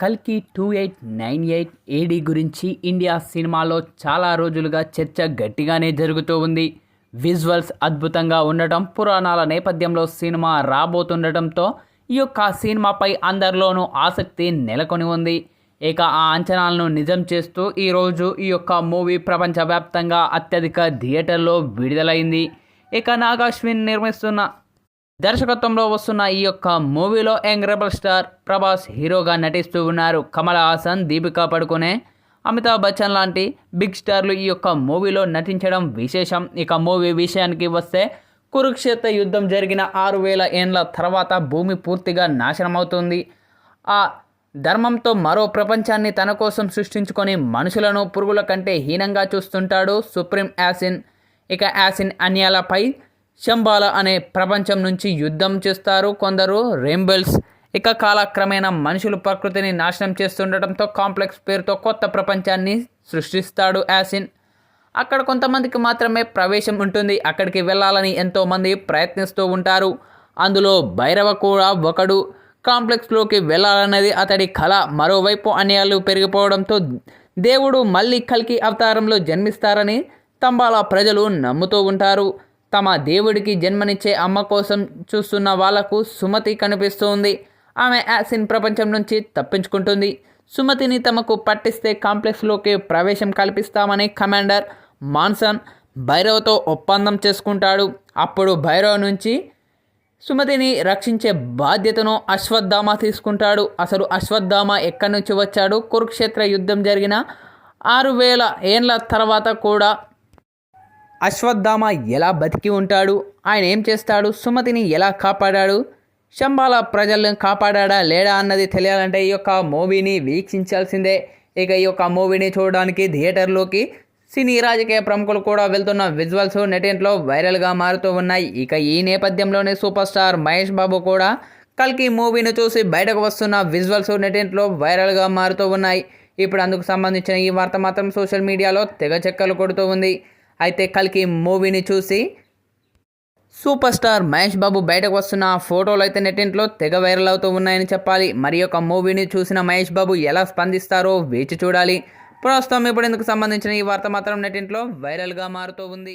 కల్కి two eight nine eight AD గురించి India సినిమాలో చాలా రోజులుగా చర్చ గట్టిగానే జరుగుతూ ఉంది. విజువల్స్ అద్భుతంగా ఉండటం పురాణాల నేపథ్యంలో సినిమా రాబోతుండటంతో ఈ యొక్క సినిమాపై అందరిలోనూ ఆసక్తి నెలకొని ఉంది. ఇక ఆ అంచనాలను నిజం చేస్తూ ఈరోజు ఈ యొక్క మూవీ ప్రపంచవ్యాప్తంగా అత్యధిక థియేటర్లో విడుదలైంది. ఇక నాగాశ్విన్ నిర్మిస్తున్న దర్శకత్వంలో వస్తున్న ఈ యొక్క మూవీలో యంగ్ రెబల్ స్టార్ ప్రభాస్ హీరోగా నటిస్తూ ఉన్నారు. కమల్ హాసన్ దీపికా పడుకునే అమితాబ్ బచ్చన్ లాంటి బిగ్ స్టార్లు ఈ యొక్క మూవీలో నటించడం విశేషం. ఇక మూవీ విషయానికి వస్తే కురుక్షేత్ర యుద్ధం జరిగిన ఆరు వేల ఏండ్ల తర్వాత భూమి పూర్తిగా నాశనమవుతుంది ఆ ధర్మంతో మరో ప్రపంచాన్ని తన కోసం సృష్టించుకొని మనుషులను పురుగుల కంటే హీనంగా చూస్తుంటాడు సుప్రీం యాసిన్. ఇక యాసిన్ అన్యాలపై శంబాల అనే ప్రపంచం నుంచి యుద్ధం చేస్తారు. కొందరు రెంబెల్స్ ఇక కాలక్రమేణా మనుషులు ప్రకృతిని నాశనం చేస్తుండటంతో కాంప్లెక్స్ పేరుతో కొత్త ప్రపంచాన్ని సృష్టిస్తాడు యాసిన్. అక్కడ కొంతమందికి మాత్రమే ప్రవేశం ఉంటుంది. అక్కడికి వెళ్ళాలని ఎంతోమంది ప్రయత్నిస్తూ ఉంటారు. అందులో భైరవ కూడా ఒకడు. కాంప్లెక్స్లోకి వెళ్ళాలన్నది అతడి కళ మరోవైపు అన్యాలు పెరిగిపోవడంతో దేవుడు మళ్ళీ కల్కి అవతారంలో జన్మిస్తారని తంబాల ప్రజలు నమ్ముతూ ఉంటారు. తమ దేవుడికి జన్మనిచ్చే అమ్మ కోసం చూస్తున్న వాళ్ళకు సుమతి కనిపిస్తుంది. ఆమె యాసిన్ ప్రపంచం నుంచి తప్పించుకుంటుంది. సుమతిని తమకు పట్టిస్తే కాంప్లెక్స్లోకి ప్రవేశం కల్పిస్తామని కమాండర్ మాన్సన్ భైరవ్తో ఒప్పందం చేసుకుంటాడు. అప్పుడు భైరవ్ నుంచి సుమతిని రక్షించే బాధ్యతను అశ్వత్థామ తీసుకుంటాడు. అసలు అశ్వత్థామ ఎక్కడి నుంచి వచ్చాడు? కురుక్షేత్ర యుద్ధం జరిగిన ఆరు వేల ఏండ్ల తర్వాత కూడా అశ్వత్థామ ఎలా బతికి ఉంటాడు? ఆయన ఏం చేస్తాడు? సుమతిని ఎలా కాపాడాడు? శంబాల ప్రజలను కాపాడా లేడా అన్నది తెలియాలంటే ఈ యొక్క మూవీని వీక్షించాల్సిందే. ఇక ఈ యొక్క మూవీని చూడడానికి థియేటర్లోకి సినీ రాజకీయ ప్రముఖులు కూడా వెళ్తున్న విజువల్స్ నెటింట్లో వైరల్గా మారుతూ ఉన్నాయి. ఇక ఈ నేపథ్యంలోనే సూపర్ స్టార్ మహేష్ బాబు కూడా కల్కి మూవీని చూసి బయటకు వస్తున్న విజువల్స్ నెటింట్లో వైరల్గా మారుతూ ఉన్నాయి. ఇప్పుడు అందుకు సంబంధించిన ఈ వార్త మాత్రం సోషల్ మీడియాలో తెగ చెక్కలు కొడుతూ ఉంది. అయితే కల్కి మూవీని చూసి సూపర్ స్టార్ మహేష్ బాబు బయటకు వస్తున్న ఫోటోలు అయితే నెట్టింట్లో తెగ వైరల్ అవుతూ ఉన్నాయని చెప్పాలి. మరి యొక్క మూవీని చూసిన మహేష్ బాబు ఎలా స్పందిస్తారో వేచి చూడాలి. ప్రస్తుతం ఇప్పుడు ఇందుకు సంబంధించిన ఈ వార్త మాత్రం నెట్టింట్లో వైరల్గా మారుతూ ఉంది.